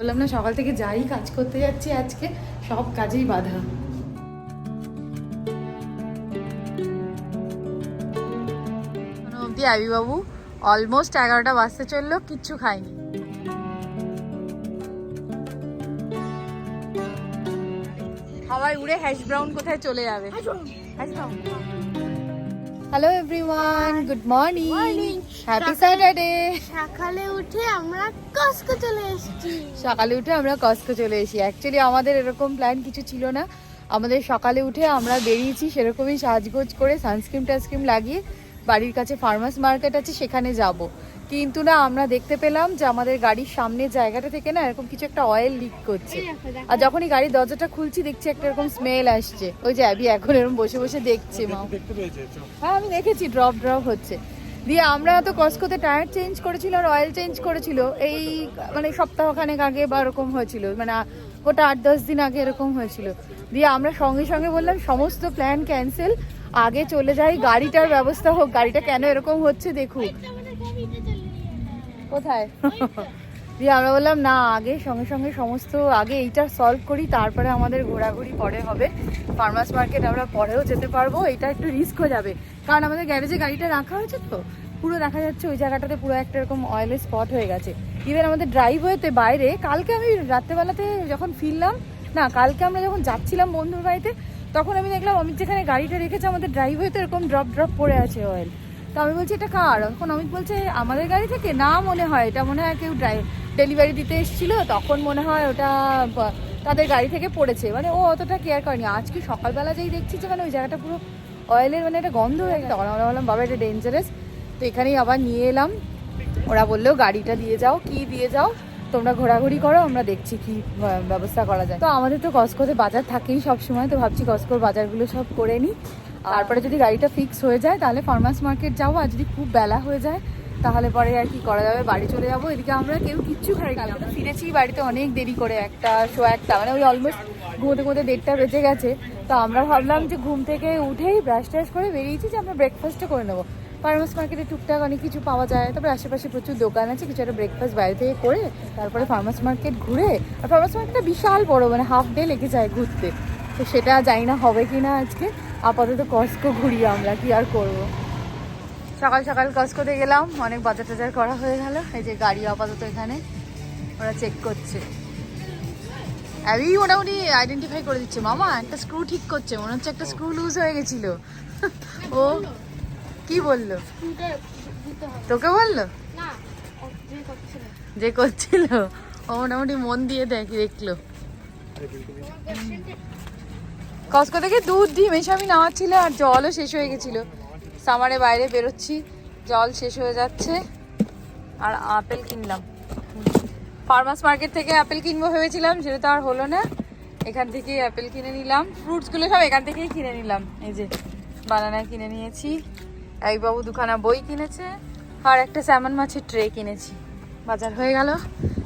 বললাম না সকাল থেকে যাই কাজ করতে যাচ্ছি আজকে সব কাজেই বাধা। অবধি আবিবাবু অলমোস্ট এগারোটা বাজতে চলল কিচ্ছু খাইনি হাওয়ায় উড়ে হ্যাশ ব্রাউন কোথায় চলে যাবে? Hello everyone good morning happy Saturday সকালে উঠে আমরা কসকো চলে এসেছি। সকালে উঠে আমরা কস্কো চলে এসি অ্যাকচুয়ালি আমাদের এরকম প্ল্যান কিছু ছিল না। আমাদের সকালে উঠে আমরা বেরিয়েছি সেরকমই সাজগোজ করে সানস্ক্রিন টানস্ক্রিন লাগিয়ে বাড়ির কাছে ফার্মাস মার্কেট আছে সেখানে যাব। কিন্তু না আমরা দেখতে পেলাম যে আমাদের গাড়ির সামনে জায়গাটা থেকে না এরকম কিছু একটা অয়েল লিক করছে। আর যখনই গাড়ির দরজাটা খুলছি দেখছি একটা এরকম স্মেল আসছে। ওই যে অ্যাবি এখন এরকম বসে বসে দেখছে মা। দেখতে পেয়েছে চ। হ্যাঁ আমি দেখেছি ড্রপ ড্রপ হচ্ছে। দিয়ে আমরা তো কসকোতে টায়ার চেঞ্জ করেছিল আর অয়েল চেঞ্জ করেছিল। এই মানে সপ্তাহখানেক আগে বা এরকম হয়েছিল। মানে ওটা আট, দশ দিন আগে এরকম হয়েছিল। দিয়ে আমরা সঙ্গে সঙ্গে বললাম, সমস্ত প্ল্যান ক্যান্সেল আগে চলে যাই, গাড়িটার ব্যবস্থা হোক। গাড়িটা কেন এরকম হচ্ছে দেখুক। কোথায়? দিয়ে আমরা বললাম, না, আগে সঙ্গে সঙ্গে সমস্ত আগে এইটা সলভ করি, তারপরে আমাদের ঘোরাঘুরি পরে হবে। ফার্মার্স মার্কেট আমরা পরেও যেতে পারব, এটা একটু রিস্ক হয়ে যাবে। কারণ আমাদের গ্যারেজে গাড়িটা রাখা হয়েছে তো, পুরো দেখা যাচ্ছে ওই জায়গাটাতে পুরো একটা এরকম অয়েলের স্পট হয়ে গেছে। ইভেন আমাদের ড্রাইভওয়েতে বাইরে, কালকে আমি রাত্রেবেলাতে যখন ফিরলাম, না, কালকে আমরা যখন যাচ্ছিলাম বন্ধুর বাড়িতে, তখন আমি দেখলাম, অমিত যেখানে গাড়িটা রেখেছে, আমাদের ড্রাইভওয়েতে এরকম ড্রপ ড্রপ পড়ে আছে অয়েল তো আমি বলছি, এটা কার? তখন অমিত বলছে, আমাদের গাড়ি থেকে? না মনে হয়, এটা মনে হয় কেউ ড্রাইভ ডেলিভারি দিতে এসেছিল তখন মনে হয় ওটা তাদের গাড়ি থেকে পড়েছে। মানে ও অতটা কেয়ার করেনি। আজকে সকালবেলা যেই দেখছি যে মানে ওই জায়গাটা পুরো অয়েলের মানে একটা গন্ধ হয়ে গেছে। তখন আমরা বললাম বাবা এটা ডেঞ্জারাস তো এখানেই আবার নিয়ে এলাম। ওরা বলল গাড়িটা দিয়ে যাও কি দিয়ে যাও? তোমরা ঘোরাঘুরি করো আমরা দেখছি কি ব্যবস্থা করা যায়। তো আমাদের তো কসকোতে বাজার থাকেই সব সময় তো ভাবছি কসকোর বাজারগুলো সব করে নিই। তারপরে যদি গাড়িটা ফিক্স হয়ে যায় তাহলে ফার্মার্স মার্কেট যাব আর যদি খুব বেলা হয়ে যায় তাহলে পরে আর কি করা যাবে? বাড়ি চলে যাব। এদিকে আমরা কেউ কিচ্ছু খাই কালকে ফিরেছি বাড়িতে অনেক দেরি করে, একটা শো একটা মানে ওই অলমোস্ট ঘুমোতে ঘুমোতে দেড়টা বেজে গেছে। তো আমরা ভাবলাম যে ঘুম থেকে উঠেই ব্রাশ ট্রাশ করে বেরিয়েছি যে আমরা ব্রেকফাস্টটা করে নেব। ফার্মাস মার্কেটে টুকটাক অনেক কিছু পাওয়া যায়। তারপরে আশেপাশে প্রচুর দোকান আছে, কিছু একটা ব্রেকফাস্ট বাইরে থেকে করে তারপরে ফার্মাস মার্কেট ঘুরে, আর ফার্মাস মার্কেটটা বিশাল বড় মানে হাফ ডে লেগে যায় ঘুরতে। তো সেটা জানি না হবে কি না আজকে। আপাতত কস্কো ঘুরি আমরা কি আর করব? সকাল সকাল কস্কোতে গেলাম অনেক বাজার টাজার করা হয়ে গেল। এই যে গাড়ি আপাতত এখানে ওরা চেক করছে। অ্যাবি মোটামুটি আইডেন্টিফাই করে দিচ্ছে মামা একটা স্ক্রু ঠিক করছে মনে হচ্ছে একটা স্ক্রু লুজ হয়ে গেছিল। ও কি বলল? তোকে বলল? যে করছিল। ও মোটামুটি মন দিয়ে দেখ দেখল। কসকো থেকে দুধ ডিম এসে আমি নামাচ্ছিল আর জলও শেষ হয়ে গেছিল। সামারে বাইরে বেরোচ্ছি, জল শেষ হয়ে যাচ্ছে। আর আপেল কিনলাম। ফার্মাস মার্কেট থেকে আপেল কিনবো ভেবেছিলাম, সেটা তো আর হলো না। এখান থেকে আপেল কিনে নিলাম। ফ্রুটসগুলো সব এখান থেকেই কিনে নিলাম। এই যে বানানা কিনে নিয়েছি। একবাবু দুখানা বই কিনেছে, আর একটা স্যামন মাছের ট্রে কিনেছি। বাজার হয়ে গেল।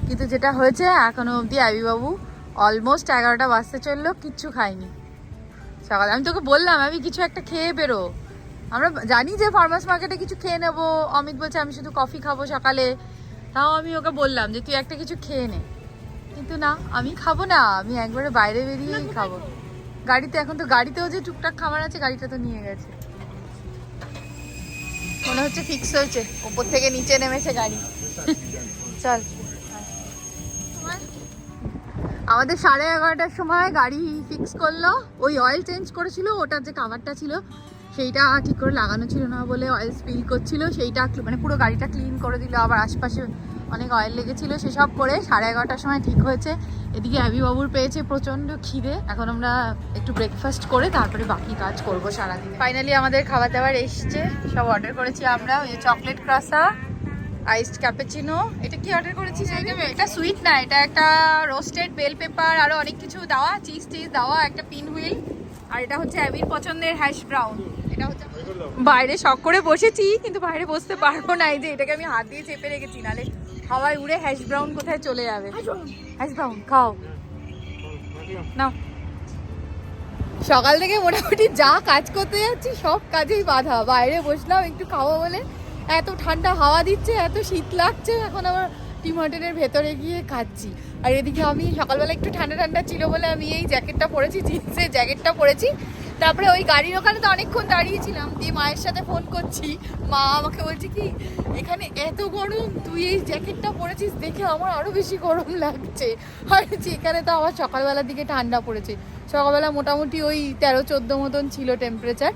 কিন্তু যেটা হয়েছে, এখনও অবধি আবিবাবু অলমোস্ট এগারোটা বাজতে চলল, কিচ্ছু খাইনি। সকালে আমি তোকে বললাম, আমি কিছু একটা খেয়ে বেরো। আমরা জানি যে ফার্মার্স মার্কেটে কিছু খেয়ে নেব। অমিত বলছে, আমি শুধু কফি খাব সকালে। তাও আমি ওকে বললাম যে, তুই একটা কিছু খেয়ে নে। কিন্তু না, আমি খাব না। আমি একবারে বাইরে বেরিয়েই খাব। গাড়িতে, এখন তো গাড়িতেও যে টুকটাক খাবার আছে, গাড়িটা তো নিয়ে গেছে। মনে হচ্ছে ফিক্স হয়েছে। উপর থেকে নিচে নেমেছে গাড়ি। চল। আমাদের সাড়ে এগারোটার সময় গাড়ি ফিক্স করল। ওই অয়েল চেঞ্জ করেছিল, ওটার যে কাভারটা ছিল সেইটা ঠিক করে লাগানো ছিল না বলে অয়েল স্পিল করছিল সেইটা মানে পুরো গাড়িটা ক্লিন করে দিল আবার আশপাশে অনেক অয়েল লেগেছিল সেসব করে সাড়ে এগারোটার সময় ঠিক হয়েছে। এদিকে অ্যাবি বাবুর পেয়েছে প্রচণ্ড খিদে এখন আমরা একটু ব্রেকফাস্ট করে তারপরে বাকি কাজ করব সারাদিন। ফাইনালি আমাদের খাবার দাবার এসছে সব অর্ডার করেছি আমরা ওই চকলেট ক্রাসা আইসড ক্যাপেচিনো এটা কি অর্ডার করেছিস এটা এটা সুইট না এটা একটা রোস্টেড বেল পেপার আরও অনেক কিছু দেওয়া চিজ টিজ দেওয়া একটা পিন হুইল আর এটা হচ্ছে অ্যাবির পছন্দের হ্যাশ ব্রাউন বাইরে শখ করে বসেছি কিন্তু বাইরে বসতে পারব না। এই যে এটাকে আমি হাত দিয়ে চেপে রেখেছি নালে হাওয়ায় উড়ে হ্যাশ ব্রাউন কোথায় চলে যাবে। হ্যাশ ব্রাউন খাও। নাও। সকাল থেকে মোটামুটি যা কাজ করতে যাচ্ছি সব কাজেই বাধা। বাইরে বসলাম একটু খাওয়া বলে। এত ঠান্ডা হাওয়া দিচ্ছে এত শীত লাগছে এখন আবার টিম হোটেলের ভেতরে গিয়ে খাচ্ছি। আর এদিকে আমি সকালবেলা একটু ঠান্ডা ঠান্ডা ছিল বলে আমি এই জ্যাকেটটা পরেছি জিন্সের জ্যাকেটটা পরেছি। তারপরে ওই গাড়ির ওখানে তো অনেকক্ষণ দাঁড়িয়েছিলাম, দিয়ে মায়ের সাথে ফোন করছি। মা আমাকে বলছে কি, এখানে এত গরম, তুই এই জ্যাকেটটা পরেছিস দেখে আমার আরও বেশি গরম লাগছে। আর এখানে তো আবার সকালবেলার দিকে ঠান্ডা পড়েছে। সকালবেলা মোটামুটি ওই তেরো, চোদ্দ মতন ছিল টেম্পারেচার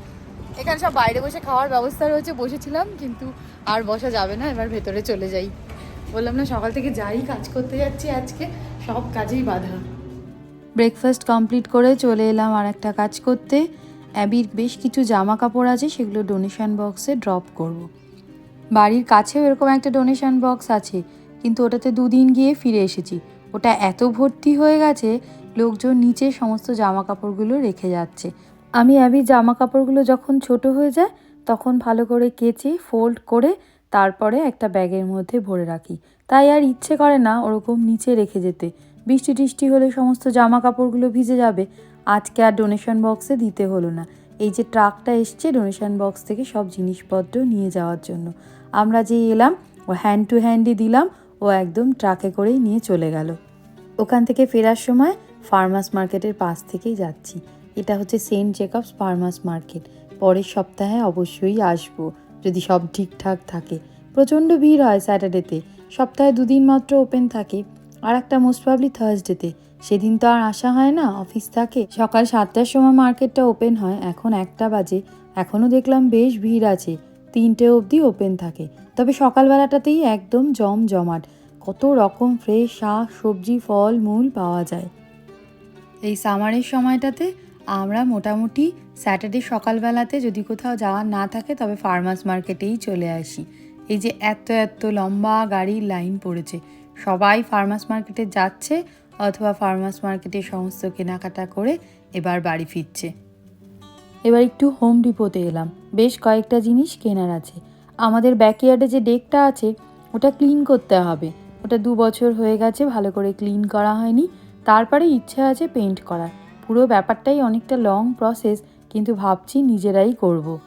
এখানে সব বাইরে বসে খাওয়ার ব্যবস্থা রয়েছে, বসেছিলাম, কিন্তু আর বসা যাবে না, এবার ভেতরে চলে যাই। বললাম, না, সকাল থেকে যাই, কাজ করতে যাচ্ছি আজকে, সব কাজেই বাধা। ব্রেকফাস্ট কমপ্লিট করে চলে এলাম আর একটা কাজ করতে। অ্যাবির বেশ কিছু জামা কাপড় আছে, সেগুলো ডোনেশন বক্সে ড্রপ করব। বাড়ির কাছেও এরকম একটা ডোনেশন বক্স আছে, কিন্তু ওটাতে দুদিন গিয়ে ফিরে এসেছি। ওটা এত ভর্তি হয়ে গেছে, লোকজন নিচে সমস্ত জামা কাপড়গুলো রেখে যাচ্ছে। আমি অ্যাবির জামা কাপড়গুলো যখন ছোট হয়ে যায়, তখন ভালো করে কেচে ফোল্ড করে তারপরে একটা ব্যাগের মধ্যে ভরে রাখি। তাই আর ইচ্ছে করে না ওরকম নিচে রেখে যেতে। বৃষ্টি টিষ্টি হলে সমস্ত জামা কাপড়গুলো ভিজে যাবে। আজকে আর ডোনেশন বক্সে দিতে হলো না। এই যে ট্রাকটা এসছে ডোনেশন বক্স থেকে সব জিনিসপত্র নিয়ে যাওয়ার জন্য। আমরা যে এলাম, ও হ্যান্ড টু হ্যান্ডই দিলাম, ও একদম ট্রাকে করেই নিয়ে চলে গেল। ওখান থেকে ফেরার সময় ফার্মাস মার্কেটের পাশ থেকেই যাচ্ছি। এটা হচ্ছে সেন্ট জেকবস ফার্মাস মার্কেট পরের সপ্তাহে অবশ্যই আসব, যদি সব ঠিকঠাক থাকে। প্রচণ্ড ভিড় হয় স্যাটারডেতে। সপ্তাহে দুদিন মাত্র ওপেন থাকে। আর একটা মোস্ট প্রবলি থার্সডেতে সেদিন তো আর আসা হয় না অফিস থাকে। সকাল সাতটার সময় মার্কেটটা ওপেন হয়, এখন একটা বাজে। এখনও দেখলাম বেশ ভিড় আছে, তিনটে অবধি ওপেন থাকে। তবে সকালবেলাটাতেই একদম জম জমাট কত রকম ফ্রেশ শাক, সবজি, ফল, মূল পাওয়া যায়। এই সামারের সময়টাতে আমরা মোটামুটি স্যাটারডে সকালবেলাতে যদি কোথাও যাওয়ার না থাকে, তবে ফার্মার্স মার্কেটেই চলে আসি। এই যে এত এত লম্বা গাড়ির লাইন পড়েছে। সবাই ফার্মাস মার্কেটে যাচ্ছে অথবা ফার্মার্স মার্কেটে সমস্ত কেনাকাটা করে এবার বাড়ি ফিরছে। এবার একটু হোম ডিপোতে এলাম। বেশ কয়েকটা জিনিস কেনার আছে। আমাদের ব্যাকইয়ার্ডে যে ডেকটা আছে, ওটা ক্লিন করতে হবে। ওটা দু বছর হয়ে গেছে, ভালো করে ক্লিন করা হয়নি। তারপরে ইচ্ছে আছে পেইন্ট করার। পুরো ব্যাপারটাই অনেকটা লং প্রসেস কিন্তু ভাবছি নিজেরাই করব।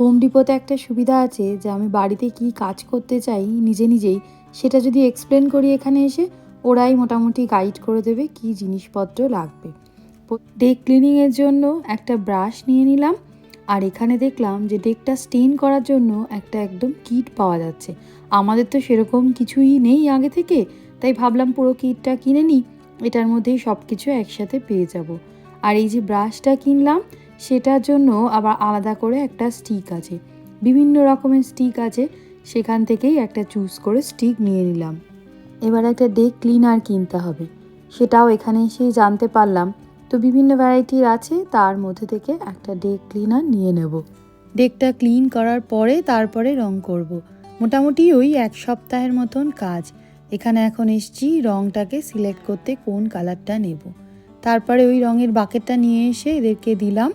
হোম ডিপোতে একটা সুবিধা আছে যে আমি বাড়িতে কি কাজ করতে চাই নিজে নিজেই সেটা যদি এক্সপ্লেন করি এখানে এসে, ওরাই মোটামুটি গাইড করে দেবে কি জিনিসপত্র লাগবে। ডেক ক্লিনিংয়ের জন্য একটা ব্রাশ নিয়ে নিলাম, আর এখানে দেখলাম যে ডেকটা স্টেন করার জন্য একটা একদম কিট পাওয়া যাচ্ছে। আমাদের তো সেরকম কিছুই নেই আগে থেকে, তাই ভাবলাম পুরো কিটটা কিনে নিই, এটার মধ্যেই সব কিছু একসাথে পেয়ে যাব। আর এই যে ব্রাশটা কিনলাম, সেটার জন্য আবার আলাদা করে একটা স্টিক আছে। বিভিন্ন রকমের স্টিক আছে সেখান থেকেই একটা চুজ করে স্টিক নিয়ে নিলাম। এবার একটা ডেক ক্লিনার কিনতে হবে। সেটাও এখানে এসেই জানতে পারলাম। তো বিভিন্ন ভ্যারাইটির আছে, তার মধ্যে থেকে একটা ডেক ক্লিনার নিয়ে নেব। ডেকটা ক্লিন করার পরে তারপরে রং করব। মোটামুটি ওই এক সপ্তাহের মতন কাজ। এখানে এখন এসছি রংটাকে সিলেক্ট করতে কোন কালারটা নেব। তারপরে ওই রঙের বাকেটটা নিয়ে এসে এদেরকে দিলাম।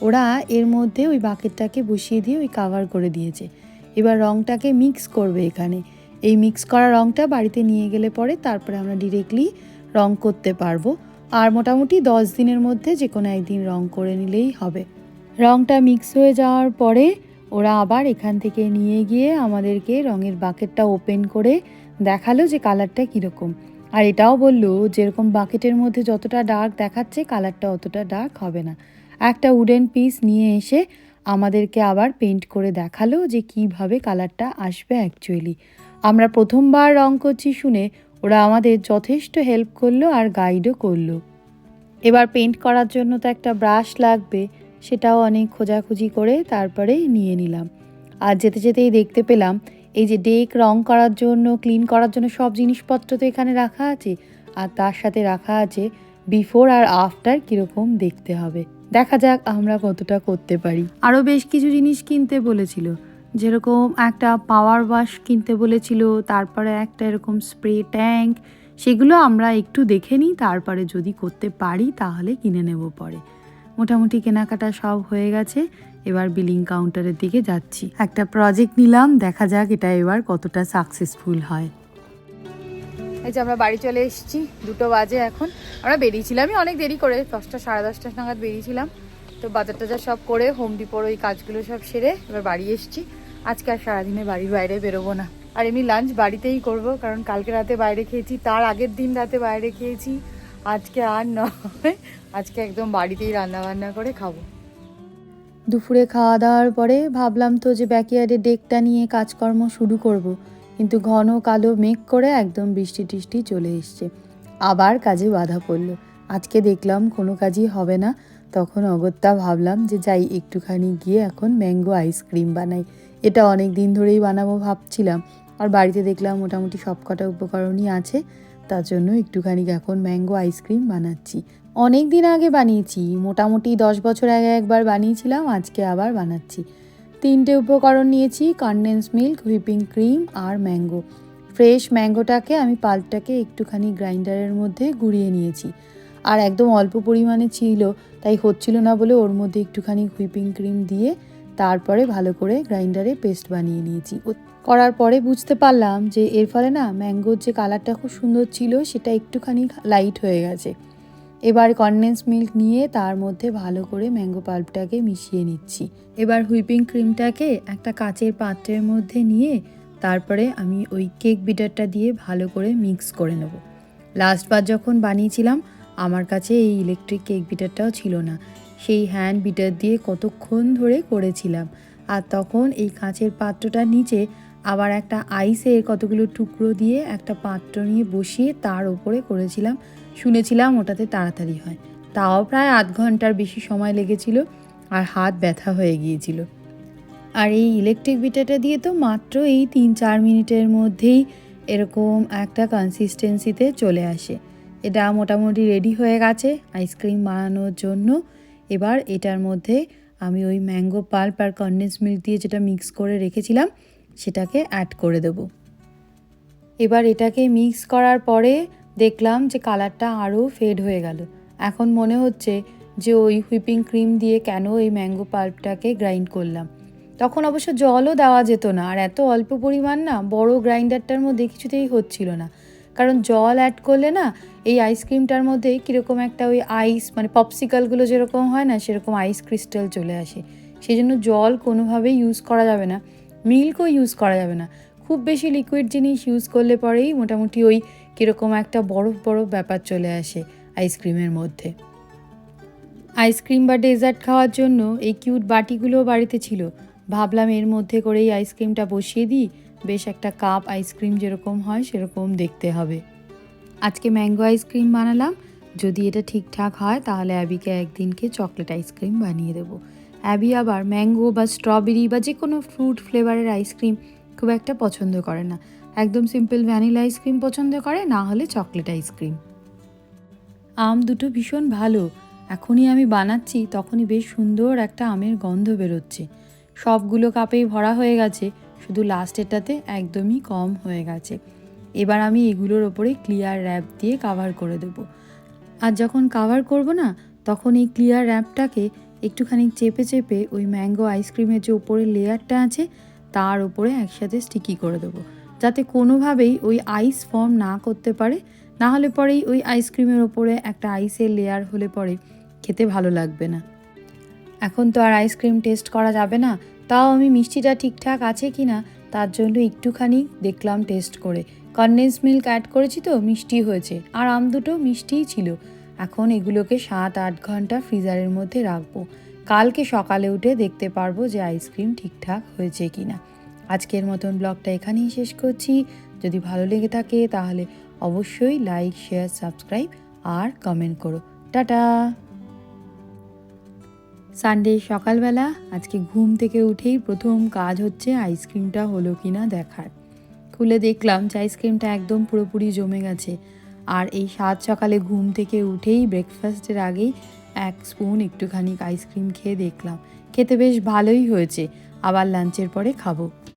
ওরা এর মধ্যে ওই বাকেটটাকে বসিয়ে দিয়ে ওই কাভার করে দিয়েছে। এবার রংটাকে মিক্স করবে এখানে। এই মিক্স করা রংটা বাড়িতে নিয়ে গেলে পরে তারপরে আমরা ডিরেক্টলি রং করতে পারব। আর মোটামুটি দশ দিনের মধ্যে যে কোনো একদিন রং করে নিলেই হবে। রংটা মিক্স হয়ে যাওয়ার পরে ওরা আবার এখান থেকে নিয়ে গিয়ে আমাদেরকে রঙের বাকেটটা ওপেন করে দেখাল যে কালারটা কীরকম। আর এটাও বলল, যেরকম বাকেটের মধ্যে যতটা ডার্ক দেখাচ্ছে কালারটা অতটা ডার্ক হবে না। একটা উডেন পিস নিয়ে এসে আমাদেরকে আবার পেন্ট করে দেখাল যে কীভাবে কালারটা আসবে অ্যাকচুয়ালি আমরা প্রথমবার রং করছি শুনে ওরা আমাদের যথেষ্ট হেল্প করল আর গাইডও করল। এবার পেন্ট করার জন্য তো একটা ব্রাশ লাগবে, সেটাও অনেক খোঁজাখুঁজি করে তারপরে নিয়ে নিলাম। আর যেতে যেতেই দেখতে পেলাম, এই যে ডেক রং করার জন্য ক্লিন করার জন্য সব জিনিসপত্র তো এখানে রাখা আছে, আর তার সাথে রাখা আছে বিফোর আর আফটার কীরকম দেখতে হবে। দেখা যাক আমরা কতটা করতে পারি। আরও বেশ কিছু জিনিস কিনতে বলেছিল। যেরকম একটা পাওয়ার ওয়াশ কিনতে বলেছিল, তারপরে একটা এরকম স্প্রে ট্যাঙ্ক, সেগুলো আমরা একটু দেখে নিই, তারপরে যদি করতে পারি তাহলে কিনে নেব পরে। মোটামুটি কেনাকাটা সব হয়ে গেছে, এবার বিলিং কাউন্টারের দিকে যাচ্ছি। একটা প্রজেক্ট নিলাম, দেখা যাক এটা এবার কতটা সাকসেসফুল হয়। এই যে আমরা বাড়ি চলে এসেছি, দুটো বাজে এখন। আমরা বেরিয়েছিলামই অনেক দেরি করে, দশটা, সাড়ে দশটা নাগাদ বেরিয়েছিলাম। তো বাজার টাজার সব করে হোম ডিপোর ওই কাজগুলো সব সেরে এবার বাড়ি এসেছি। আজকে আর সারাদিনে বাড়ির বাইরে বেরোবো না। আর এমনি লাঞ্চ বাড়িতেই করব, কারণ কালকে রাতে বাইরে খেয়েছি, তার আগের দিন রাতে বাইরে খেয়েছি। আজকে আর নয়, আজকে একদম বাড়িতেই রান্না বান্না করে খাব। দুপুরে খাওয়া দাওয়ার পরে ভাবলাম তো যে ব্যাকইয়ার্ডে ডেকটা নিয়ে কাজকর্ম শুরু করব। কিন্তু ঘন কালো মেঘ করে একদম বৃষ্টি টিষ্টি চলে এসছে। আবার কাজে বাধা পড়ল। আজকে দেখলাম কোনো কাজই হবে না। তখন অগত্যা ভাবলাম যে যাই, একটুখানি গিয়ে এখন ম্যাঙ্গো আইসক্রিম বানাই। এটা অনেক দিন ধরেই বানাবো ভাবছিলাম। আর বাড়িতে দেখলাম মোটামুটি সব কটা উপকরণই আছে। তার জন্য একটুখানি এখন ম্যাঙ্গো আইসক্রিম বানাচ্ছি। অনেক দিন আগে বানিয়েছি। মোটামুটি দশ বছর আগে একবার বানিয়েছিলাম, আজকে আবার বানাচ্ছি। তিনটে উপকরণ নিয়েছি কনডেন্স মিল্ক হুইপিং ক্রিম আর ম্যাঙ্গো ফ্রেশ ম্যাঙ্গোটাকে আমি পাল্পটাকে একটুখানি গ্রাইন্ডারের মধ্যে গুঁড়িয়ে নিয়েছি। আর একদম অল্প পরিমাণে ছিল, তাই হচ্ছিল না বলে ওর মধ্যে একটুখানি হুইপিং ক্রিম দিয়ে তারপরে ভালো করে গ্রাইন্ডারে পেস্ট বানিয়ে নিয়েছি। করার পরে বুঝতে পারলাম যে এর ফলে না ম্যাঙ্গোর যে কালারটা খুব সুন্দর ছিল, সেটা একটুখানি লাইট হয়ে গেছে। এবার কনডেন্স মিল্ক নিয়ে তার মধ্যে ভালো করে ম্যাঙ্গো পাল্পটাকে মিশিয়ে নিচ্ছি। এবার হুইপিং ক্রিমটাকে একটা কাচের পাত্রের মধ্যে নিয়ে তারপরে আমি ওই কেক বিটারটা দিয়ে ভালো করে মিক্স করে নেব। লাস্টবার যখন বানিয়েছিলাম, আমার কাছে এই ইলেকট্রিক কেক বিটারটাও ছিল না। সেই হ্যান্ড বিটার দিয়ে কতক্ষণ ধরে করেছিলাম। আর তখন এই কাঁচের পাত্রটার নিচে আবার একটা আইসের কতগুলো টুকরো দিয়ে একটা পাত্র নিয়ে বসিয়ে তার ওপরে করেছিলাম। শুনেছিলাম ওটাতে তাড়াতাড়ি হয়। তাও প্রায় আধ ঘণ্টার বেশি সময় লেগেছিল আর হাত ব্যথা হয়ে গিয়েছিল। আর এই ইলেকট্রিক বিটারটা দিয়ে তো মাত্র এই তিন চার মিনিটের মধ্যেই এরকম একটা কনসিস্টেন্সিতে চলে আসে। এটা মোটামুটি রেডি হয়ে গেছে আইসক্রিম বানানোর জন্য। এবার এটার মধ্যে আমি ওই ম্যাঙ্গো পাল্প আর কন্ডেন্স মিল্ক দিয়ে যেটা মিক্স করে রেখেছিলাম সেটাকে অ্যাড করে দেবো। এবার এটাকে মিক্স করার পরে দেখলাম যে কালারটা আরও ফেড হয়ে গেল। এখন মনে হচ্ছে যে ওই হুইপিং ক্রিম দিয়ে কেন এই ম্যাঙ্গো পাল্পটাকে গ্রাইন্ড করলাম। তখন অবশ্য জলও দেওয়া যেত না, আর এত অল্প পরিমাণ না বড় গ্রাইন্ডারটার মধ্যে কিছুতেই হচ্ছিল না। কারণ জল অ্যাড করলে না এই আইসক্রিমটার মধ্যে কীরকম একটা ওই আইস মানে পপসিকালগুলো যেরকম হয় না, সেরকম আইস ক্রিস্টাল চলে আসে। সেই জন্য জল কোনোভাবেই ইউজ করা যাবে না। মিল্কও ইউজ করা যাবে না। খুব বেশি লিকুইড জিনিস ইউজ করলে পরেই মোটামুটি ওই কীরকম একটা বরফ বরফ ব্যাপার চলে আসে আইসক্রিমের মধ্যে। আইসক্রিম বা ডেজার্ট খাওয়ার জন্য এই কিউট বাটিগুলো বাড়িতে ছিল। ভাবলাম এর মধ্যে করেই আইসক্রিমটা বসিয়ে দিই। বেশ একটা কাপ আইসক্রিম যেরকম হয় সেরকম দেখতে হবে। আজকে ম্যাঙ্গো আইসক্রিম বানালাম। যদি এটা ঠিকঠাক হয় তাহলে অ্যাবিকে একদিনকে চকলেট আইসক্রিম বানিয়ে দেবো। অ্যাবি আবার ম্যাঙ্গো বা স্ট্রবেরি বা যে কোনো ফ্রুট ফ্লেভারের আইসক্রিম খুব একটা পছন্দ করে না। একদম সিম্পল ভ্যানিলা আইসক্রিম পছন্দ করে, না হলে চকলেট আইসক্রিম আম দুটো ভীষণ ভালো। এখনই আমি বানাচ্ছি, তখনই বেশ সুন্দর একটা আমের গন্ধ বেরোচ্ছে। সবগুলো কাপেই ভরা হয়ে গেছে, শুধু লাস্টেরটাতে একদমই কম হয়ে গেছে। এবার আমি এগুলোর ওপরে ক্লিয়ার র্যাপ দিয়ে কাভার করে দেবো। আর যখন কাভার করব না, তখন এই ক্লিয়ার র্যাপটাকে একটুখানি চেপে চেপে ওই ম্যাঙ্গো আইসক্রিমের যে ওপরের লেয়ারটা আছে, তার উপরে একসাথে স্টিকি করে দেবো। যাতে কোনোভাবেই ওই আইস ফর্ম না করতে পারে, না হলে পরেই ওই আইসক্রিমের ওপরে একটা আইসের লেয়ার হলে পরে খেতে ভালো লাগবে না। এখন তো আর আইসক্রিম টেস্ট করা যাবে না, তাও আমি মিষ্টিটা ঠিকঠাক আছে কি না তার জন্য একটুখানি দেখলাম টেস্ট করে। কনডেন্স মিল্ক অ্যাড করেছি তো, মিষ্টি হয়েছে। আর আম দুটো মিষ্টিই ছিল। এখন এগুলোকে সাত, আট ঘণ্টা ফ্রিজারের মধ্যে রাখব। কালকে সকালে উঠে দেখতে পারব যে আইসক্রিম ঠিকঠাক হয়েছে কি না আজকের মতন ব্লগটা এখানেই শেষ করছি। যদি ভালো লেগে থাকে তাহলে অবশ্যই লাইক, শেয়ার, সাবস্ক্রাইব আর কমেন্ট করো। টাটা! সানডে সকালবেলা আজকে ঘুম থেকে উঠেই প্রথম কাজ হচ্ছে আইসক্রিমটা হলো কি না দেখার। খুলে দেখলাম যে আইসক্রিমটা একদম পুরোপুরি জমে গেছে। আর এই সাত সকালে ঘুম থেকে উঠেই ব্রেকফাস্টের আগেই এক স্পুন একটুখানি আইসক্রিম খেয়ে দেখলাম। খেতে বেশ ভালোই হয়েছে। আবার লাঞ্চের পরে খাব।